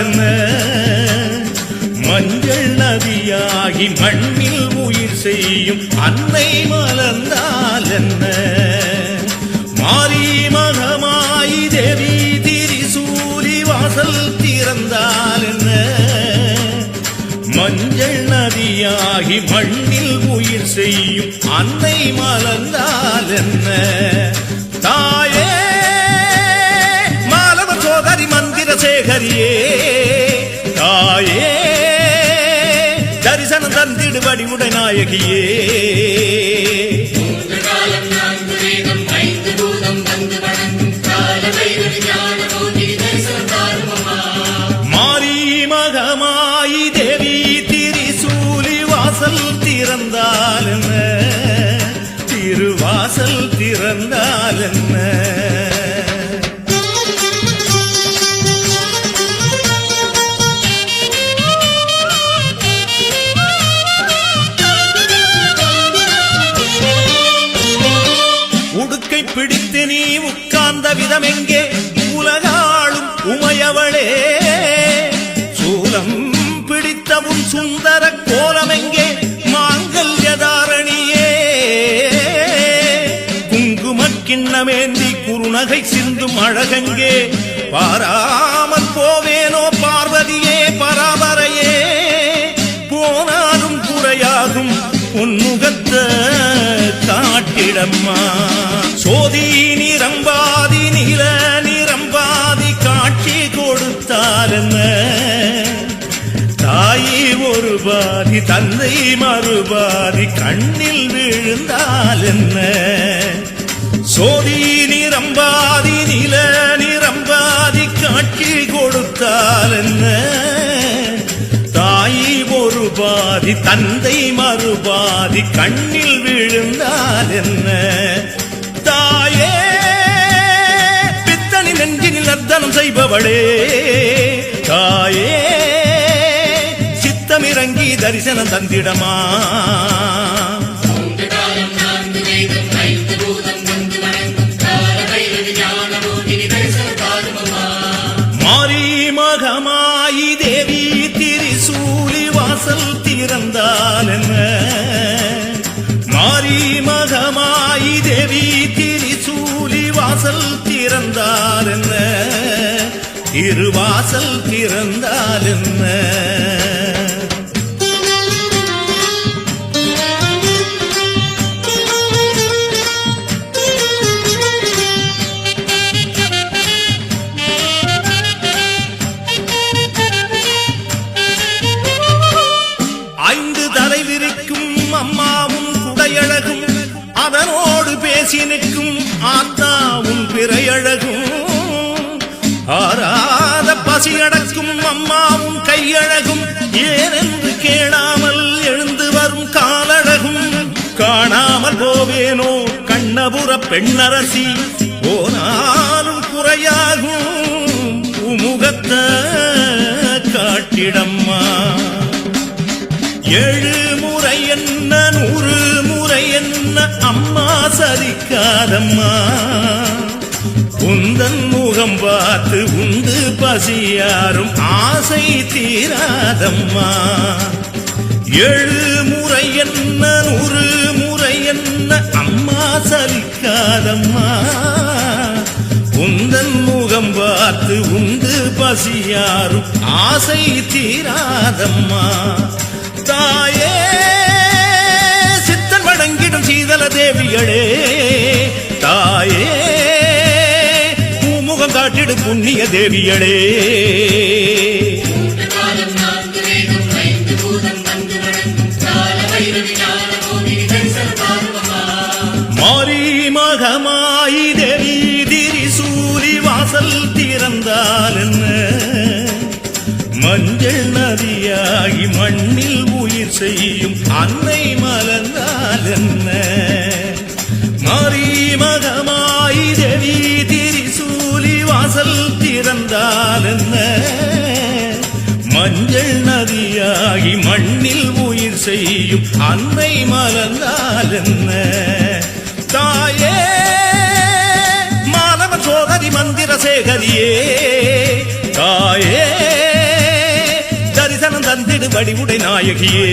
என்ன மஞ்சள் நதியாகி மண்ணில் உயிர் செய்யும் அன்னை மலர்ந்தால் என்ன? மாரி மகமாயி தேவி திரிசூலி வாசல் திறந்தால் என்ன? மஞ்சள் நதியாகி மண்ணில் உயிர் செய்யும் அன்னை மலர்ந்தால் என்ன? வந்து வணங்கும் காலவைரவி ஞானமோகினி தரிசனத்தாருமுகா மாரி மகமாயி தேவி திரிசூலி வாசல் திறந்தால் என்ன? திருவாசல் உடுக்கை பிடித்து நீ உட்கார்ந்த விதம் எங்கே உலகாளும் உமையவளே. சூலம் பிடித்தவும் சுந்தர கோலம் எங்கே மாங்கல்யதாரணியே குங்குமக்கிண்ணமேந்தி குறுநகை சிந்தும் அழகங்கே. பாராமல் போவேனோ பார்வதியே பராபரையே. காட்டிடம்மா சோதி நிரம்பாதி நில நிரம்பாதி காட்சி கொடுத்தால் தாயி ஒரு பாதி தந்தை மறுபாதி கண்ணில் விழுந்தால் என்ன சோதி நிரம்பாதி நில நிரம்பாதி காட்சி கொடுத்தால் என்ன பாதி தந்தை மறுபாதி கண்ணில் விழுந்தால் என்ன? தாயே பித்தனி நெஞ்சினில் அர்த்தனம் செய்பவளே. தாயே சித்தமிறங்கி தரிசனம் தந்திடமா? திரிசூலி வாசல் திறந்தால் என்ன? திருவாசல் திறந்தால் என்ன? ஐந்து தலை அம்மாவும் குடையழகும். அதனோடு பேசி நிற்கும் ஆத்த கையழகும் ஏனென்று கேளாமல் எழுந்து வரும் காலழகும். காணாமல் போவேனோ கண்ணபுர பெண்ணரசி. போனாலும் குறையாகும். உமுகத்த காட்டிடம்மா. ஏழு முறை என்ன நூறு முறை என்ன அம்மா சரிக்காதம்மா முகம் பார்த்து உண்டு பசியாரும் ஆசை தீராதம்மா. ஏழு முறை என்ன நூறு முறை என்ன அம்மா சலிக்காதம்மா. உந்தன் முகம் பார்த்து உண்டு பசியாரும் ஆசை தீராதம்மா. தாயே சித்தன் வணங்கிடும் சீதல தேவிகளே. தாயே காலவைரவி ஞானமோகினி தரிசனத்தாருமுகா மாரி மகமாயி தேவி திரிசூலி வாசல் திறந்தால் மஞ்சள் நதியாகி மண்ணில் உயிர் செய்யும் அன்னை மலர்ந்தால் என்ன? மறிமகமாய் தேவி திரிசூலி பிறந்தால் என்ன? மஞ்சள் நதியாகி மண்ணில் உயிர் செய்யும் அன்னை மலர்ந்தால் என்ன? தாயே மாணவ சோதரி மந்திர சேகரியே தாயே தரிசனம் தந்திடு வடிவுடை நாயகியே.